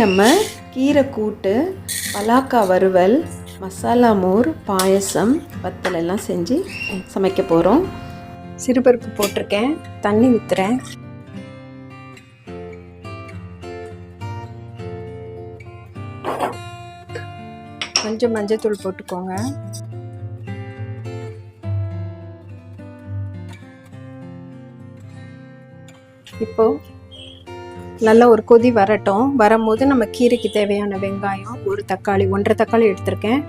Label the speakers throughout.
Speaker 1: நம்ம கீரை கூட்டு பலாக்கா வறுவல் மசாலா மோர் பாயசம் வத்தல் எல்லாம் செஞ்சு சமைக்க போகிறோம்
Speaker 2: சிறுபருப்பு போட்டிருக்கேன். தண்ணி ஊற்றுறேன் கொஞ்சம் மஞ்சத்தூள் போட்டுக்கோங்க. இப்போ நல்ல ஒரு கொதி வரட்டும். வரும்போது நம்ம கீரைக்கு தேவையான வெங்காயம் ஒரு தக்காளி ஒன்றரை தக்காளி எடுத்திருக்கேன்.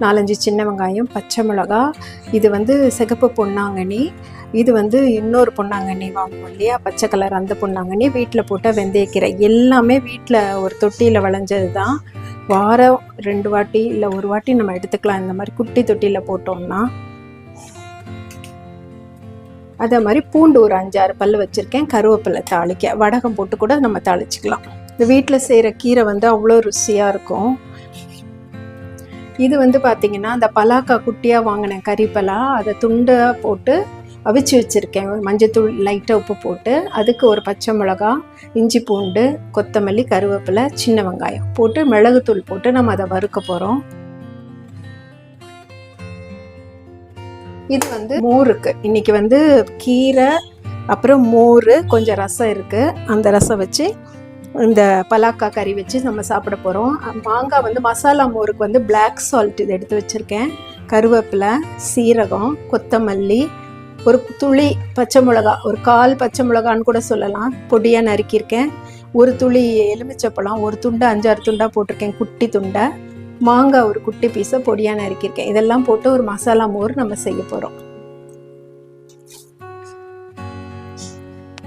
Speaker 2: நாலஞ்சு சின்ன வெங்காயம் பச்சை மிளகா இது வந்து சிகப்பு பொன்னாங்கண்ணி இது வந்து இன்னொரு பொன்னாங்கண்ணி வாங்குவோம் இல்லையா? பச்சை கலர் அந்த பொன்னாங்கண்ணி வீட்டில் போட்ட வெந்தயக்கீரை. எல்லாமே வீட்டில் ஒரு தொட்டியில் விளைஞ்சது தான் வாரம் ரெண்டு வாட்டி இல்லை ஒரு வாட்டி நம்ம எடுத்துக்கலாம். இந்த மாதிரி குட்டி தொட்டியில் போட்டோம்னா அதே மாதிரி பூண்டு ஒரு அஞ்சாறு பல் வச்சுருக்கேன். கருவேப்பிலை தாளிக்க. வடகம் போட்டு கூட நம்ம தாளிச்சிக்கலாம். இந்த வீட்டில் செய்கிற கீரை வந்து அவ்வளோ ருசியாக இருக்கும். இது வந்து பார்த்திங்கன்னா அந்த பலாக்கா குட்டியாக வாங்கினேன் கறிப்பலா அதை துண்டாக போட்டு அவிச்சு வச்சுருக்கேன். மஞ்சத்தூள் லைட்டாக உப்பு போட்டு. அதுக்கு ஒரு பச்சை மிளகா இஞ்சி பூண்டு கொத்தமல்லி கருவேப்பிலை சின்ன வெங்காயம் போட்டு மிளகுத்தூள் போட்டு நம்ம அதை வறுக்க போகிறோம் இது வந்து மோருக்கு இன்னைக்கு வந்து கீரை அப்புறம் மோர் கொஞ்சம் ரசம் இருக்குது அந்த ரசம் வச்சு இந்த பலாக்கா கறி வச்சு நம்ம சாப்பிட போகிறோம் மாங்காய் வந்து மசாலா மோருக்கு வந்து பிளாக் சால்ட் இது எடுத்து வச்சுருக்கேன். கருவேப்பிலை சீரகம் கொத்தமல்லி ஒரு துளி பச்சை மிளகா ஒரு கால் பச்சை மிளகான்னு கூட சொல்லலாம். பொடியாக நறுக்கியிருக்கேன். ஒரு துளி எலுமிச்சப்பழம் ஒரு துண்டை அஞ்சாறு துண்டாக போட்டிருக்கேன் குட்டி துண்டை. மாங்காய் ஒரு குட்டி பீஸை பொடியாக நறுக்கியிருக்கேன் இதெல்லாம் போட்டு ஒரு மசாலா மோர் நம்ம செய்ய போகிறோம்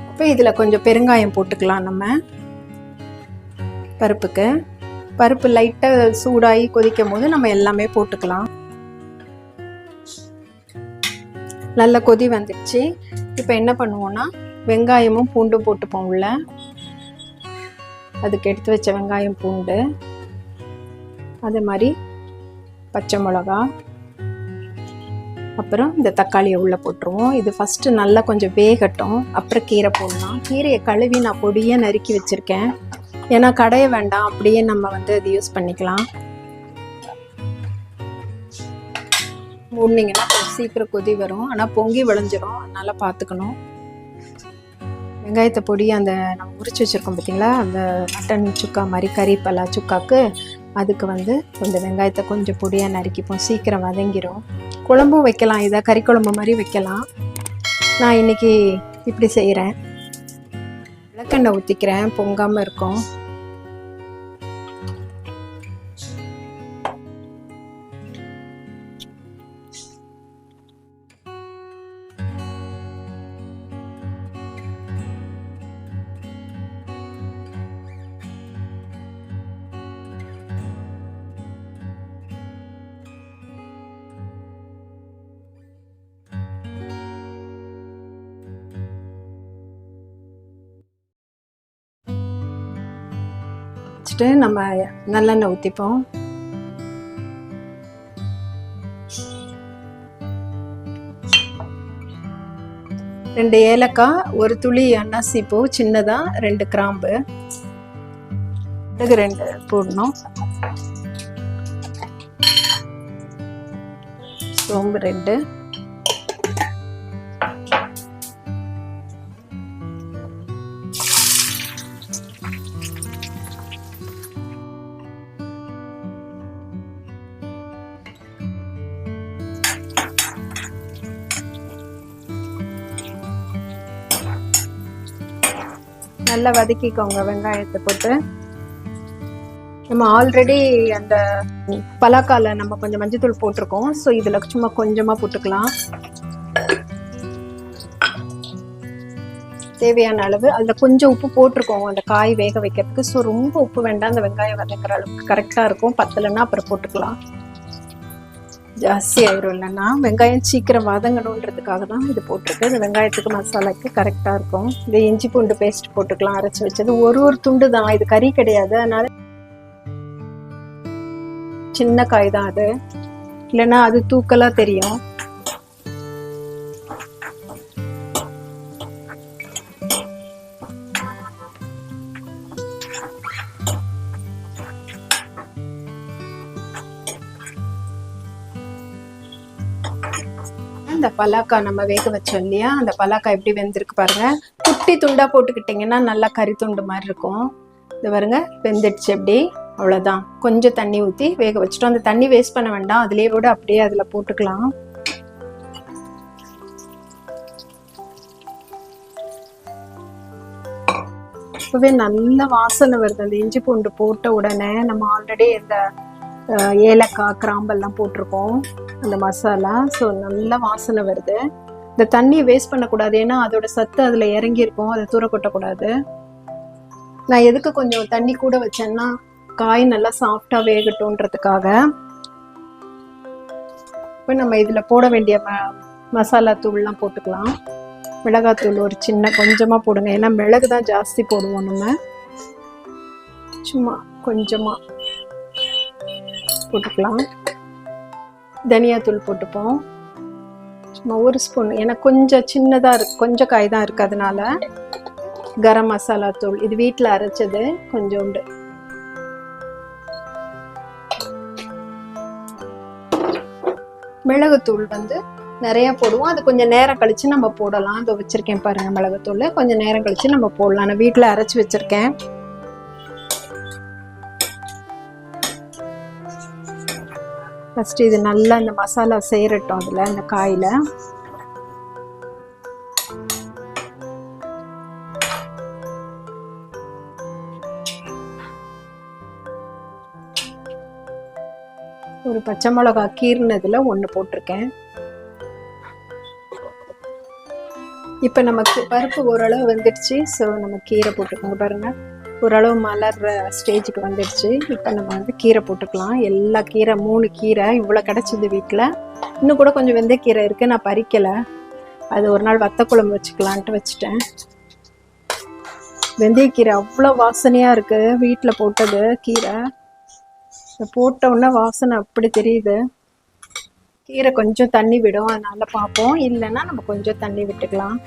Speaker 2: இப்போ இதில் கொஞ்சம் பெருங்காயம் போட்டுக்கலாம் நம்ம. பருப்புக்கு. பருப்பு லைட்டாக சூடாகி கொதிக்கும் போது நம்ம எல்லாமே போட்டுக்கலாம். நல்ல கொதி வந்துடுச்சு. இப்போ என்ன பண்ணுவோன்னா வெங்காயமும் பூண்டும் போட்டுப்போம் உள்ள. அதுக்கு எடுத்து வச்ச வெங்காயம் பூண்டு. அதே மாதிரி பச்சை மிளகா அப்புறம் இந்த தக்காளியை உள்ளே போட்டுருவோம். இது ஃபஸ்ட்டு நல்லா கொஞ்சம் வேகட்டும். அப்புறம் கீரை போடலாம். கீரையை கழுவி நான் பொடியாக நறுக்கி வச்சுருக்கேன். ஏன்னா கடைய வேண்டாம். அப்படியே நம்ம வந்து அது யூஸ் பண்ணிக்கலாம். மூடினீங்கன்னா சீக்கிரம் கொதி வரும். ஆனால் பொங்கி விளைஞ்சிரும். அதனால் பார்த்துக்கணும். வெங்காயத்தை பொடி அந்த நம்ம உரிச்சு வச்சுருக்கோம் பார்த்தீங்களா அந்த மட்டன் சுக்கா மாதிரி கறி பலா சுக்காக்கு அதுக்கு வந்து கொஞ்சம் வெங்காயத்தை கொஞ்சம் பொடியாக நறுக்கிப்போம். சீக்கிரம் வதங்கிடும் குழம்பும் வைக்கலாம். இதை கறி குழம்பு மாதிரி வைக்கலாம். நான் இன்னைக்கு இப்படி செய்கிறேன் விளக்கெண்ணெய் ஊற்றிக்கிறேன் பொங்காமல் இருக்கும். வச்சுட்டு நம்ம நல்லெண்ணெய் ஊற்றிப்போம் ரெண்டு ஏலக்காய் ஒரு துளி அன்னாசி பூ சின்னதாக ரெண்டு கிராம்பு. இதுக்கு ரெண்டு போடணும். சோம்பு ரெண்டு. நல்லா வதக்கிக்கோங்க வெங்காயத்தை போட்டு. நம்ம ஆல்ரெடி அந்த பலாக்கால நம்ம கொஞ்சம் மஞ்சத்தூள் போட்டிருக்கோம். ஸோ இதில் சும்மா கொஞ்சமாக போட்டுக்கலாம். தேவையான அளவு. அதில் கொஞ்சம் உப்பு போட்டிருக்கோம் அந்த காய் வேக வைக்கிறதுக்கு. ஸோ ரொம்ப உப்பு வேண்டாம். அந்த வெங்காயம் வதக்கிற அளவுக்கு கரெக்டாக இருக்கும். பத்தலைன்னா அப்புறம் போட்டுக்கலாம். ஜாஸ்தி ஆயிரும். இல்லைன்னா வெங்காயம் சீக்கிரம் வதங்கணுன்றதுக்காக தான் இது போட்டிருக்கு. இந்த வெங்காயத்துக்கு மசாலாக்கு கரெக்டாக இருக்கும். இந்த இஞ்சி பூண்டு பேஸ்ட் போட்டுக்கலாம் அரைச்சி வச்சது. ஒரு ஒரு துண்டு தான். இது கறி கிடையாது. அதனால சின்ன காய் தான் அது. இல்லைன்னா அது தூக்கலாக தெரியும். இந்த பலாக்கா நம்ம வேக வச்சோம் இல்லையா? அந்த பலாக்கா எப்படி வெந்திருக்கு பாருங்க. குட்டி துண்டா போட்டுக்கிட்டிங்கன்னா நல்லா கறி துண்டு மாதிரி இருக்கும். இது பாருங்க வெந்துடுச்சு எப்படி? அவ்வளோதான் கொஞ்சம் தண்ணி ஊற்றி வேக வச்சுட்டோம். அந்த தண்ணி வேஸ்ட் பண்ண வேண்டாம். அதுலேயே கூட அப்படியே அதில் போட்டுக்கலாம். இப்போவே நல்ல வாசனை வருது. அந்த இஞ்சி பூண்டு போட்ட உடனே நம்ம ஆல்ரெடி இந்த ஏலக்காய் கிராம்பெல்லாம் போட்டிருக்கோம் அந்த மசாலா. ஸோ நல்ல வாசனை வருது. இந்த தண்ணியை வேஸ்ட் பண்ணக்கூடாது. ஏன்னா அதோட சத்து அதில் இறங்கியிருக்கும். அதை தூர கொட்டக்கூடாது நான் எதுக்கு கொஞ்சம் தண்ணி கூட வச்சேன்னா காய் நல்லா சாஃப்டாக வேகட்டும்ன்றதுக்காக. இப்போ நம்ம இதில் போட வேண்டிய ம மசாலா தூள்லாம் போட்டுக்கலாம். மிளகாத்தூள் ஒரு சின்ன கொஞ்சமாக போடுங்க. ஏன்னா மிளகு தான் ஜாஸ்தி போடுவோம் நம்ம. சும்மா கொஞ்சமாக போட்டுக்கலாம். தனியாத்தூள் போட்டுப்போம். சும்மா ஒரு ஸ்பூன். ஏன்னா கொஞ்சம் சின்னதாக இருக்கு கொஞ்சம் காய் தான் இருக்குது அதனால. கரம் மசாலா தூள். இது வீட்டில் அரைச்சது கொஞ்சோண்டு. மிளகுத்தூள் வந்து நிறைய போடுவோம். அது கொஞ்சம் நேரம் கழித்து நம்ம போடலாம். அதை வச்சுருக்கேன் பாருங்கள் மிளகுத்தூள். கொஞ்சம் நேரம் கழித்து நம்ம போடலாம். நான் வீட்டில் அரைச்சி வச்சிருக்கேன். ஃபஸ்ட்டு இது நல்லா இந்த மசாலா சேரட்டும் அதில் இந்த காயில். ஒரு பச்சை மிளகா கீர்னதில் ஒன்று போட்டிருக்கேன். இப்போ நமக்கு பருப்பு ஓரளவு வந்துடுச்சு ஸோ நம்ம கீரை போட்டிருக்கோங்க பாருங்க. ஓரளவு மலர்ற ஸ்டேஜுக்கு வந்துடுச்சு. இப்போ நம்ம வந்து கீரை போட்டுக்கலாம். எல்லா கீரை மூணு கீரை இவ்வளோ கிடச்சிது வீட்டில் இன்னும் கூட கொஞ்சம் வெந்தயக்கீரை இருக்குது நான் பறிக்கலை. அது ஒரு நாள் வத்த குழம்பு வச்சுக்கலான்ட்டு வச்சுட்டேன். வெந்தயக்கீரை அவ்வளோ வாசனையாக இருக்குது வீட்டில் போட்டது கீரை. போட்ட உடனே வாசனை அப்படி தெரியுது. கீரை கொஞ்சம் தண்ணி விடும். அதனால் பார்ப்போம். இல்லைன்னா நம்ம கொஞ்சம் தண்ணி விட்டுக்கலாம்.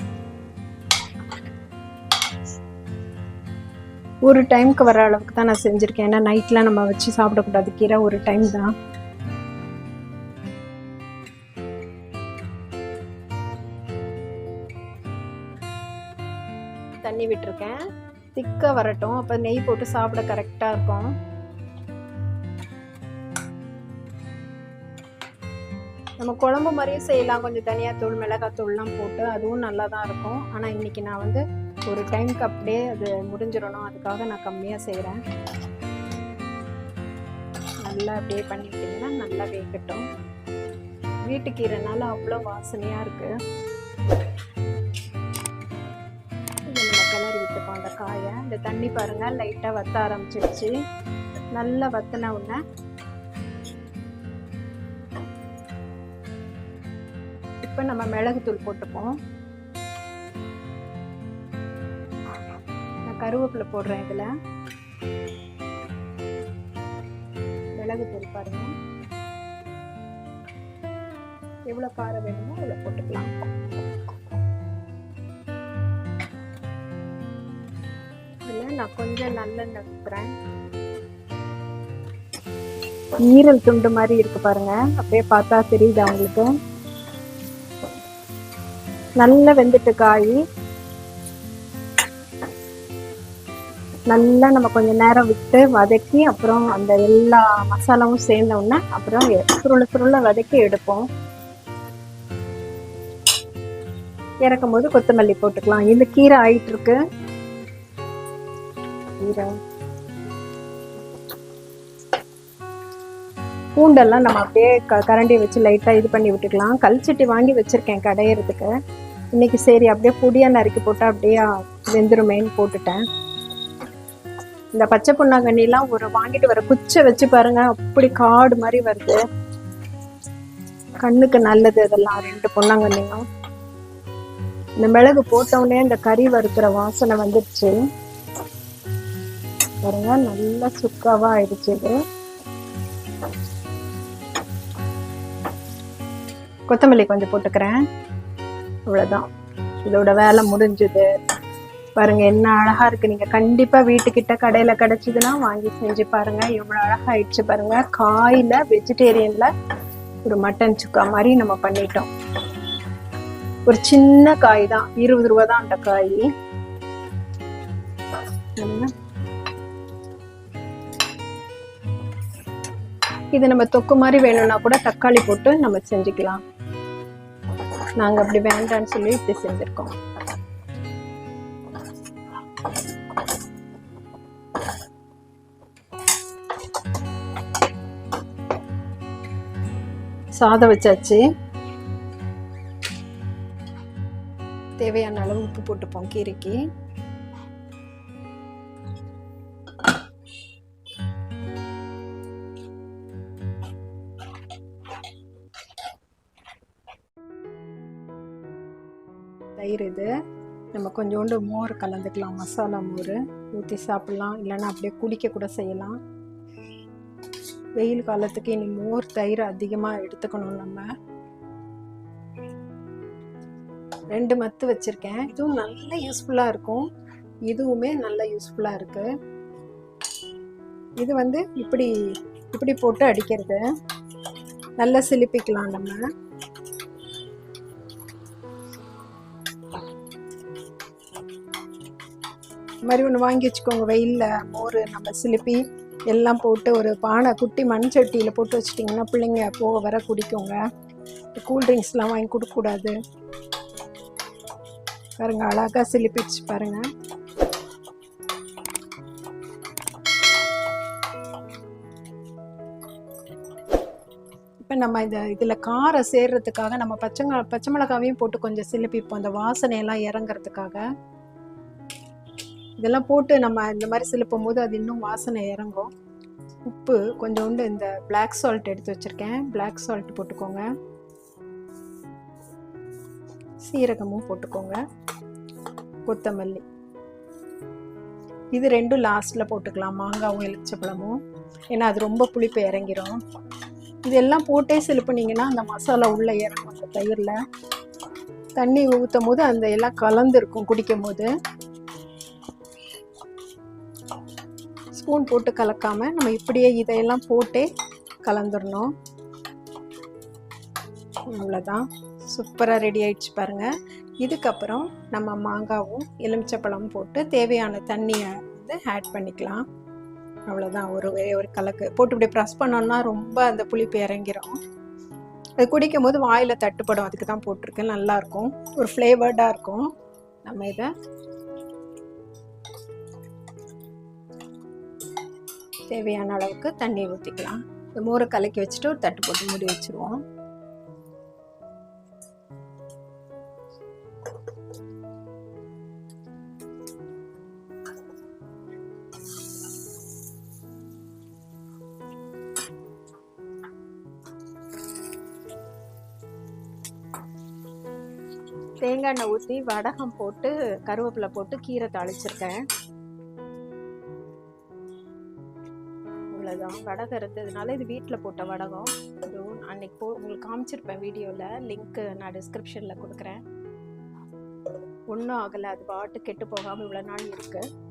Speaker 2: ஒரு டைம்க்கு வர அளவுக்கு தான் நான் செஞ்சுருக்கேன். ஏன்னா நைட்லாம் நம்ம வச்சு சாப்பிடக்கூடாது. கீரை ஒரு டைம் தான். தண்ணி விட்டுருக்கேன். திக்காக வரட்டும். அப்போ நெய் போட்டு சாப்பிட கரெக்டாக இருக்கும். நம்ம குழம்பு மாதிரியும் செய்யலாம். கொஞ்சம் தனியாத்தூள் மிளகாத்தூள்லாம் போட்டு அதுவும் நல்லா தான் இருக்கும். ஆனால் இன்னைக்கு நான் வந்து ஒரு டைம்க்கு அப்படியே அது முடிஞ்சிடணும். அதுக்காக நான் கம்மியாக செய்கிறேன் நல்லா அப்படியே பண்ணிக்கிட்டிங்கன்னா நல்லா வேகட்டும். வீட்டுக்கீரைனால அவ்வளோ வாசனையாக இருக்குது இதை நம்ம கிளறி விட்டுப்போம் அந்த காயை. இந்த தண்ணி பாருங்கள் லைட்டாக வத்த ஆரம்பிச்சிடுச்சு நல்லா வத்தின உடனே இப்போ நம்ம மிளகுத்தூள் போட்டுப்போம். கருவேப்பிலை போடுறேன் இதில். மிளகு தூள் பாருங்கள் எவ்வளோ காரம் வேணுமோ அதில் போட்டுக்கலாம். இதில் நான் கொஞ்சம் நல்லெண்ணெய் ஊற்றுறேன் ஈரல் துண்டு மாதிரி இருக்கு பாருங்க. அப்படியே பார்த்தா தெரியுது அவங்களுக்கு நல்லா வெந்துட்டு காய். நல்லா நம்ம கொஞ்சம் நேரம் விட்டு வதக்கி அப்புறம் அந்த எல்லா மசாலாவும் சேர்ந்த உடனே அப்புறம் எ- சுருளை வதக்கி எடுப்போம். இறக்கும் போது கொத்தமல்லி போட்டுக்கலாம். இந்த கீரை ஆயிட்டு இருக்கு கீரை. பூண்டெல்லாம் நம்ம அப்படியே க கரண்டி வச்சு லைட்டாக இது பண்ணி விட்டுக்கலாம். கல்சட்டி வாங்கி வச்சுருக்கேன் கடையிறதுக்கு. இன்னைக்கு சரி அப்படியே பொடியாக நறுக்கி போட்டு அப்படியே வெந்துருமேன்னு போட்டுட்டேன். இந்த பச்சை பொன்னாங்கண்ணிலாம் ஒரு வாங்கிட்டு வர குச்சை வச்சு பாருங்க அப்படி காடு மாதிரி வருது. கண்ணுக்கு நல்லது அதெல்லாம் ரெண்டு பொன்னாங்கண்ணியும் இந்த மிளகு போட்டவுடனே இந்த கறி வறுக்கிற வாசனை வந்துடுச்சு. பாருங்க நல்லா சுக்காவா ஆயிடுச்சு இது. கொத்தமல்லி கொஞ்சம் போட்டுக்கிறேன். அவ்வளோதான் இதோட வேலை முடிஞ்சுது. பாருங்க என்ன அழகா இருக்கு. நீங்க கண்டிப்பா வீட்டுக்கிட்ட கடையில கிடைச்சதுன்னா வாங்கி செஞ்சு பாருங்க. எவ்வளவு அழகா ஆயிடுச்சு பாருங்க. காயில வெஜிடேரியன்ல ஒரு மட்டன் சுக்கா மாதிரி நம்ம பண்ணிட்டோம். ஒரு சின்ன காய் தான் இருபது ரூபா தான் அந்த காய். இது நம்ம தொக்கு மாதிரி வேணும்னா கூட தக்காளி போட்டு நம்ம செஞ்சுக்கலாம். நாங்க அப்படி வேண்டாம்னு சொல்லி இப்படி செஞ்சிருக்கோம். சாதம் வச்சாச்சு. தேவையான அளவு உப்பு போட்டுப்போம் கீரைக்கு. தயிர் இது. நம்ம கொஞ்சோண்டு மோர் கலந்துக்கலாம். மசாலா மோர் ஊற்றி சாப்பிட்லாம். இல்லைன்னா அப்படியே குடிக்க கூட செய்யலாம். வெயில் காலத்துக்கு இனி மோர் தயிர் அதிகமாக எடுத்துக்கணும் நம்ம. ரெண்டு மத்து வச்சுருக்கேன். இதுவும் நல்ல யூஸ்ஃபுல்லாக இருக்கும். இதுவுமே நல்ல யூஸ்ஃபுல்லாக இருக்குது இது வந்து இப்படி இப்படி போட்டு அடிக்கிறது. நல்லா சிலிப்பிக்கலாம் நம்ம. இது மாதிரி ஒன்று வாங்கி வச்சுக்கோங்க வெயிலில் மோர் நம்ம சிலிப்பி. எல்லாம் போட்டு ஒரு பானை குட்டி மண் சட்டியில் போட்டு வச்சிட்டிங்கன்னா பிள்ளைங்க போக வர குடிக்குங்க. கூல்ட்ரிங்க்ஸ்லாம் வாங்கி கொடுக்கக்கூடாது. பாருங்க அழகாக சிலிப்பிச்சு பாருங்க. இப்போ நம்ம இந்த இதில் காரம் சேர்றதுக்காக நம்ம பச்சை பச்சை மிளகாவையும் போட்டு கொஞ்சம் சிலுப்பிப்போம். அந்த வாசனையெல்லாம் இறங்குறதுக்காக. இதெல்லாம் போட்டு நம்ம இந்த மாதிரி சிலுப்பும் போது அது இன்னும் வாசனை இறங்கும். உப்பு கொஞ்சோண்டு இந்த பிளாக் சால்ட் எடுத்து வச்சுருக்கேன். பிளாக் சால்ட் போட்டுக்கோங்க. சீரகமும் போட்டுக்கோங்க. கொத்தமல்லி. இது ரெண்டும் லாஸ்ட்டில் போட்டுக்கலாம். மாங்காவும் எலுமிச்சப்பழமும். ஏன்னா அது ரொம்ப புளிப்பு இறங்கிரும். இதெல்லாம் போட்டே செலுப்புனீங்கன்னா அந்த மசாலா உள்ளே இறங்கும் அந்த தயிரில். தண்ணி ஊற்றும் போது அந்த எல்லாம் கலந்துருக்கும் குடிக்கும் போது ஸ்பூன் போட்டு கலக்காமல் நம்ம இப்படியே இதையெல்லாம் போட்டே கலந்துடணும். அவ்வளோதான் சூப்பராக ரெடி ஆயிடுச்சு பாருங்க. இதுக்கப்புறம் நம்ம மாங்காவும் எலுமிச்சப்பழமும் போட்டு தேவையான தண்ணியை வந்து ஆட் பண்ணிக்கலாம். அவ்வளோதான் ஒரு ஒரே ஒரு கலக்கு. போட்டு இப்படி ப்ரெஸ் பண்ணோன்னா ரொம்ப அந்த புளிப்பு இறங்கிரும். அது குடிக்கும் போது வாயில் தட்டுப்படும். அதுக்கு தான் போட்டிருக்கேன் நல்லாயிருக்கும் ஒரு ஃப்ளேவர்டாக இருக்கும். நம்ம இதை தேவையான அளவுக்கு தண்ணி ஊற்றிக்கலாம் இந்த மோரை கலக்கி வச்சுட்டு ஒரு தட்டு போட்டு மூடி வச்சுருவோம். தேங்காய் எண்ணெய் ஊற்றி வடகம் போட்டு கருவேப்பிலை போட்டு கீரை தாளிச்சிருக்கேன். வடகம் இருந்ததுனால இது வீட்டில் போட்ட வடகம். அதுவும் அன்னைக்கு போ உங்களுக்கு காமிச்சிருப்பேன் வீடியோவில் லிங்க்கு நான் டிஸ்கிரிப்ஷனில் கொடுக்குறேன். ஒன்றும் ஆகலை அது பாட்டு கெட்டு போகாமல் இவ்வளோ நாள் இருக்குது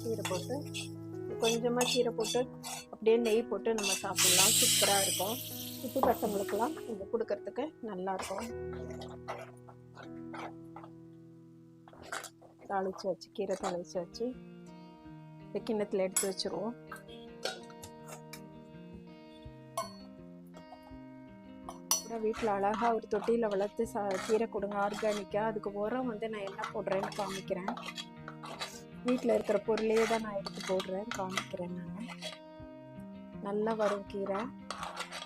Speaker 2: கீரை போட்டு கொஞ்சமாக கீரை போட்டு அப்படியே நெய் போட்டு நம்ம சாப்பிட்லாம். சூப்பராக இருக்கும். குட்டி பசங்களுக்கெல்லாம் இது கொடுக்கறதுக்கு நல்லாயிருக்கும் தாளித்து தாளிச்சு வச்சு கீரை தாளிச்சு வச்சு இந்த கிண்ணத்தில் எடுத்து வச்சிருவோம். கூட வீட்டில் அழகாக ஒரு தொட்டியில் வளர்த்து சா கீரை கொடுங்க ஆர்கானிக்காக அதுக்கு உரம் வந்து நான் என்ன போடுறேன்னு காமிக்கிறேன். வீட்டில் இருக்கிற பொருளையே தான் நான் எடுத்து போடுறேன் காமிக்கிறேன் நான். நல்லா வரும் கீரை.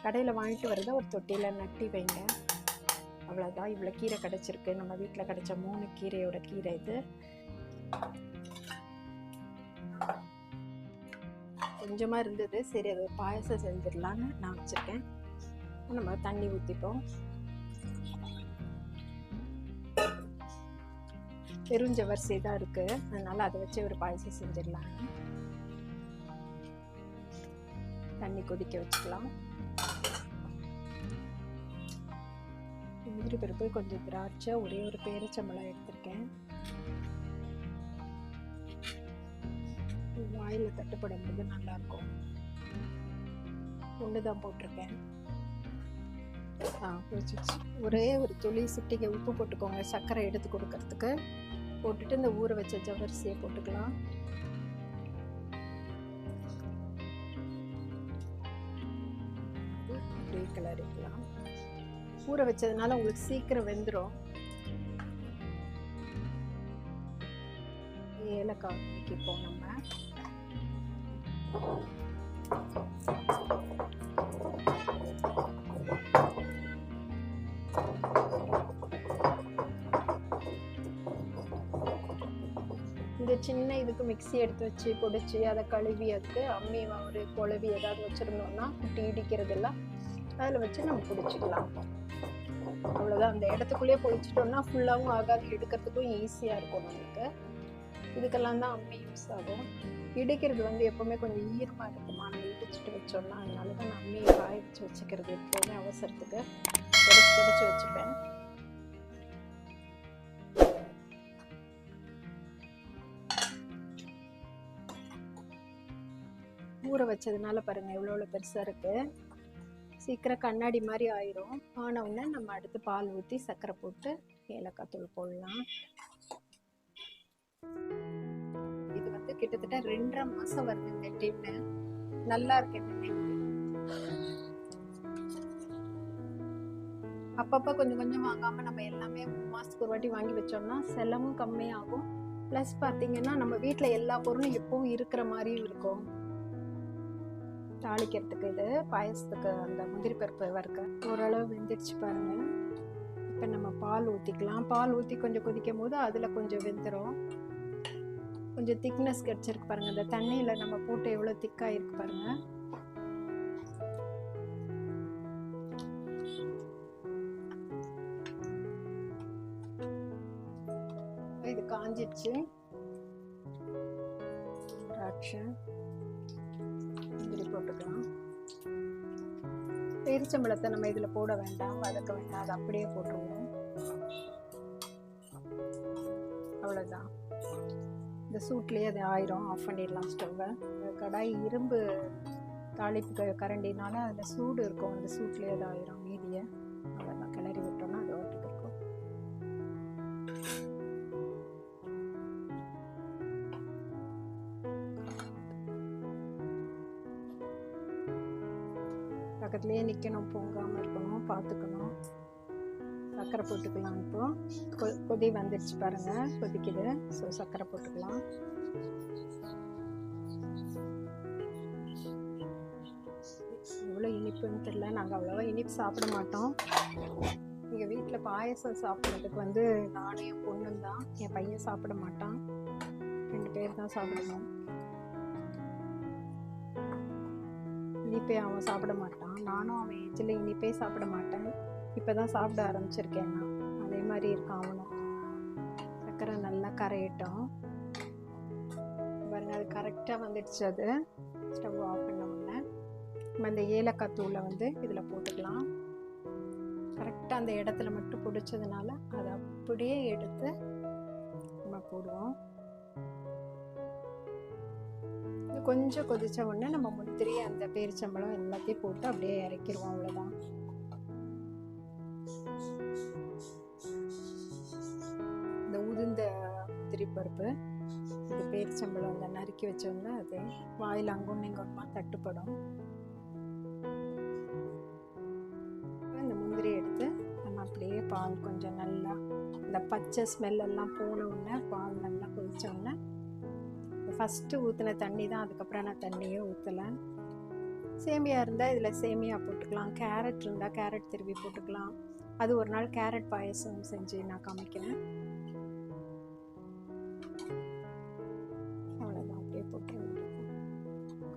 Speaker 2: கடையில் வாங்கிட்டு வரதை ஒரு தொட்டியில் நட்டி வைங்க. அவ்வளோதான் இவ்வளோ கீரை கிடச்சிருக்கு. நம்ம வீட்டில் கிடச்ச மூணு கீரையோட கீரை இது. கொஞ்சமாக இருந்தது. சரி அது பாயசம் செஞ்சிடலான்னு நான் வச்சுருக்கேன். நம்ம தண்ணி ஊற்றிப்போம் பெருஞ்சவரிசி தான் இருக்குது அதனால் அதை வச்சு ஒரு பாயசம் செஞ்சிடலாம். தண்ணி கொதிக்க வச்சுக்கலாம். முந்திரி பருப்பு கொஞ்சம் திராட்சை ஒரே ஒரு பேரிச்சம்பழம் எடுத்திருக்கேன். வாயில் தட்டுப்படும் போது நல்லாயிருக்கும் ஒன்று தான் போட்டிருக்கேன். ஆ பிடிச்சிச்சு ஒரே ஒரு துளி சிட்டிக்கு உப்பு போட்டுக்கோங்க சர்க்கரை எடுத்து கொடுக்கறதுக்கு. போட்டுட்டு இந்த ஊற வச்ச ஜவ்வரிசியை போட்டுக்கலாம். அது அப்படியே கிளறிக்கலாம். ஊற வச்சதுனால உங்களுக்கு சீக்கிரம் வெந்துடும் ஏலக்காய் வைக்கிப்போம் நம்ம. இந்த சின்ன இதுக்கு மிக்ஸி எடுத்து வச்சு பொடிச்சு அதை கழுவி அதுக்கு அம்மி ஒரு குழவி ஏதாவது வச்சுருந்தோம்னா குட்டி இடிக்கிறதெல்லாம் அதில் வச்சு நம்ம பிடிச்சிக்கலாம். அவ்வளோதான் அந்த இடத்துக்குள்ளேயே பொழிச்சிட்டோம்னா ஃபுல்லாகவும் ஆகாது. எடுக்கிறதுக்கும் ஈஸியாக இருக்கும் நம்மளுக்கு. இதுக்கெல்லாம் தான் அம்மி யூஸ் ஆகும். இடிக்கிறது வந்து எப்போவுமே கொஞ்சம் ஈரமாக இருக்குமா? நம்ம இடிச்சிட்டு வச்சோம்னா அதனால தான் நான் அம்மியை காய வச்சு வச்சுக்கிறது எப்போவுமே அவசரத்துக்கு. தொடச்சி தொடச்சி வச்சுப்பேன். ஊற வச்சதுனால பாருங்கள் எவ்வளோ எவ்வளோ பெருசாக இருக்குது சீக்கிரம் கண்ணாடி மாதிரி ஆயிரும். ஆன உடனே நம்ம அடுத்து பால் ஊற்றி சர்க்கரை போட்டு ஏலக்காய் தூள் போடலாம். இது வந்து கிட்டத்தட்ட ரெண்டரை மாசம் வருது இந்த டின்னு நல்லா இருக்கு இந்த டின்னு அப்பப்போ கொஞ்சம் கொஞ்சம் வாங்காம நம்ம எல்லாமே மாதத்துக்கு மாசத்துக்கு ஒரு வாட்டி வாங்கி வச்சோம்னா செலவும் கம்மியாகும். ப்ளஸ் பார்த்தீங்கன்னா நம்ம வீட்டில் எல்லா பொருளும் எப்பவும் இருக்கிற மாதிரியும் இருக்கும். தாளிக்கிறதுக்கு இது பாயசத்துக்கு அந்த முந்திரி பருப்பு வறுக்க. ஓரளவு வெந்துருச்சு பாருங்கள் இப்போ நம்ம பால் ஊற்றிக்கலாம் பால் ஊற்றி கொஞ்சம் கொதிக்கும் போது அதில் கொஞ்சம் வெந்துடும் கொஞ்சம் திக்னஸ் கிடச்சிருக்கு பாருங்கள் அந்த தண்ணியில் நம்ம போட்டு எவ்வளோ திக்காக இருக்கு பாருங்க. இது காஞ்சிடுச்சு திராட்சை பேரிச்சம்பழத்தை நம்ம இதில் போட வேண்டாம் வதக்க வேண்டாம் அதை அப்படியே போட்டுருவோம். அவ்வளோதான் இந்த சூட்லேயே அது ஆயிரும் ஆஃப் பண்ணிடலாம் ஸ்டவ்வை கடாய் இரும்பு தாளிப்பு க- கரண்டினால அதில் சூடு இருக்கும் அந்த சூட்லேயே அது ஆயிரும் மீதியை. அவ்வளோதான் கிளறி விட்டோம்னா அது பக்கத்துலேயே நிற்கணும் பொங்காமல் இருக்கணும் பார்த்துக்கணும் சர்க்கரை போட்டுக்கலாம் இப்போ. கொ- கொதி வந்துடுச்சு பாருங்கள் கொதிக்குது. ஸோ சர்க்கரை போட்டுக்கலாம். எவ்வளோ இனிப்புன்னு தெரில நாங்கள் அவ்வளோவா இனிப்பு சாப்பிட மாட்டோம். எங்கள் வீட்டில் பாயசம் சாப்பிட்றதுக்கு வந்து நானும் என் பொண்ணும் தான். என் பையன் சாப்பிட மாட்டான். ரெண்டு பேர் தான் சாப்பிடணும். இனிப்பே அவன் சாப்பிட மாட்டான். நானும் அவன் ஏஜில் இனிப்பே சாப்பிட மாட்டேன். இப்போ தான் சாப்பிட ஆரம்பிச்சிருக்கேன் நான். அதே மாதிரி இருக்கான் அவனும். சர்க்கரை நல்லா கரையிட்டோம். பாருங்க அது கரெக்டாக வந்துடுச்சு அது. ஸ்டவ் ஆஃப் பண்ண உடனே. நம்ம இந்த ஏலக்காய் தூளை வந்து இதில் போட்டுக்கலாம். கரெக்டாக அந்த இடத்துல மட்டும் பிடிச்சதுனால அதை அப்படியே எடுத்து நம்ம போடுவோம். அது கொஞ்சம் கொதித்த உடனே நம்ம முந்திரி அந்த பேரிச்சம்பழம் எல்லாத்தையும் போட்டு அப்படியே இறக்கிடுவோம் அவ்வளோதான் இந்த உதிர்ந்த முந்திரி பருப்பு இந்த பேரிச்சம்பழம் இந்த நறுக்கி வச்சோம்னா அது வாயில் அங்கும் இங்குமா தட்டுப்படும். இந்த முந்திரி எடுத்து நம்ம அப்படியே பால் கொஞ்சம் நல்லா இந்த பச்சை ஸ்மெல் எல்லாம் போன உடனே பால் நல்லா கொதித்த உடனே ஃபஸ்ட்டு ஊற்றின தண்ணி தான் அதுக்கப்புறம் நான் தண்ணியே ஊற்றலை சேமியா இருந்தால் இதில் சேமியா போட்டுக்கலாம். கேரட் இருந்தால் கேரட் திருவி போட்டுக்கலாம். அது ஒரு நாள் கேரட் பாயசம் செஞ்சு நான் காமிக்கிறேன். அவ்வளோதான் அப்படியே போட்டு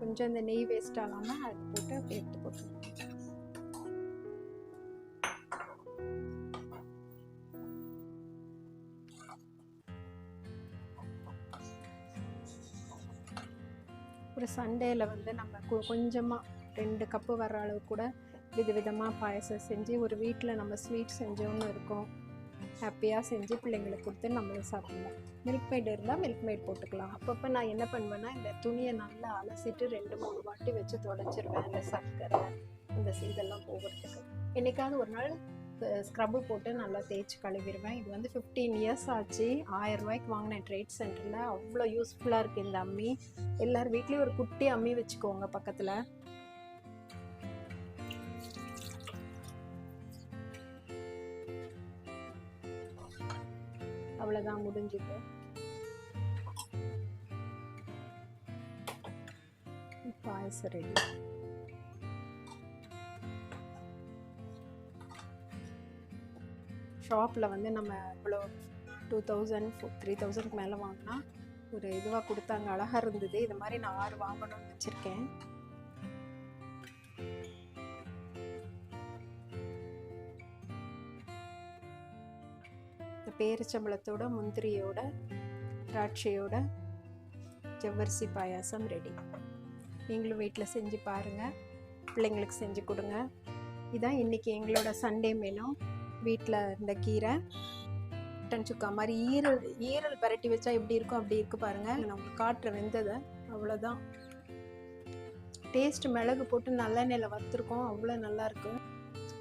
Speaker 2: கொஞ்சம் இந்த நெய் வேஸ்ட் ஆகாமல் அது போட்டு அப்படியே எடுத்து போட்டுருவோம் ஒரு சண்டேல வந்து நம்ம கொஞ்சமாக ரெண்டு கப்பு வர்ற அளவு கூட விதவிதமாக பாயசம் செஞ்சு ஒரு வீட்டில் நம்ம ஸ்வீட் செஞ்சோன்னு இருக்கோம். ஹாப்பியாக செஞ்சு பிள்ளைங்களுக்கு கொடுத்து நம்மளும் சாப்பிடலாம். மில்க் மேட் இருந்தால் மில்க் மேட் போட்டுக்கலாம். அப்பப்போ நான் என்ன பண்ணுவேன்னா இந்த துணியை நல்லா அலசிட்டு ரெண்டு மூணு வாட்டி வச்சு தொடச்சிருவேன் இந்த சர்க்கரை இந்த இதெல்லாம் போகிறதுக்கு என்னைக்காவது ஒரு நாள் ஸ்க்ரப்பு போட்டு நல்லா தேய்ச்சி கழுவிடுவேன். இது வந்து ஃபிஃப்டீன் இயர்ஸ் ஆச்சு. ஆயிரம் ரூபாய்க்கு வாங்கினேன் ட்ரேட் சென்டரில் அவ்வளோ யூஸ்ஃபுல்லாக இருக்குது இந்த அம்மி. எல்லார் வீட்லேயும் ஒரு குட்டி அம்மி வச்சுக்கோங்க பக்கத்தில். அவ்வளோதான் முடிஞ்சுது. பாயசம் ரெடி ஷாப்பில் வந்து நம்ம இவ்வளோ டூ தௌசண்ட் த்ரீ தௌசண்ட்க்கு மேலே வாங்கினா ஒரு இதுவாக கொடுத்தாங்க அழகாக இருந்தது. இது மாதிரி நான் ஆறு வாங்கணும்னு வச்சுருக்கேன். இந்த பேரிச்சம்பழத்தோட முந்திரியோட திராட்சையோட ஜவ்வரிசி பாயாசம் ரெடி நீங்களும் வீட்டில் செஞ்சு பாருங்கள் பிள்ளைங்களுக்கு செஞ்சு கொடுங்க. இதான் இன்னைக்கு எங்களோட சண்டே மெனு வீட்டில் இந்த கீரை மட்டன் சுக்கா மாதிரி ஈரல் ஈரல் பரட்டி வச்சா எப்படி இருக்கும்? அப்படி இருக்கு பாருங்கள் நான் உங்களுக்கு வெந்ததை. அவ்வளோதான் டேஸ்ட் மிளகு போட்டு நல்லெண்ணெயில் வறுத்துருக்கோம். அவ்வளோ நல்லாயிருக்கும்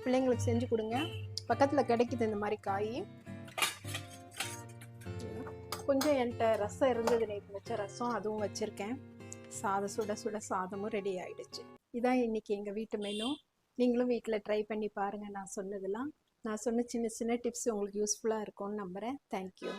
Speaker 2: பிள்ளைங்களுக்கு செஞ்சு கொடுங்க. பக்கத்தில் கிடைக்குது இந்த மாதிரி காய். கொஞ்சம் என்கிட்ட ரசம் இருந்தது. நேற்று வச்ச ரசம் அதுவும் வச்சுருக்கேன். சாதம் சுட சுட சாதமும் ரெடி ஆகிடுச்சு இதான் இன்னைக்கு எங்கள் வீட்டு மெனு நீங்களும் வீட்டில் ட்ரை பண்ணி பாருங்கள் நான் சொன்னதெல்லாம். நான் சொன்ன சின்ன சின்ன டிப்ஸ் உங்களுக்கு யூஸ்ஃபுல்லாக இருக்கும்னு நம்புகிறேன் தேங்க்யூ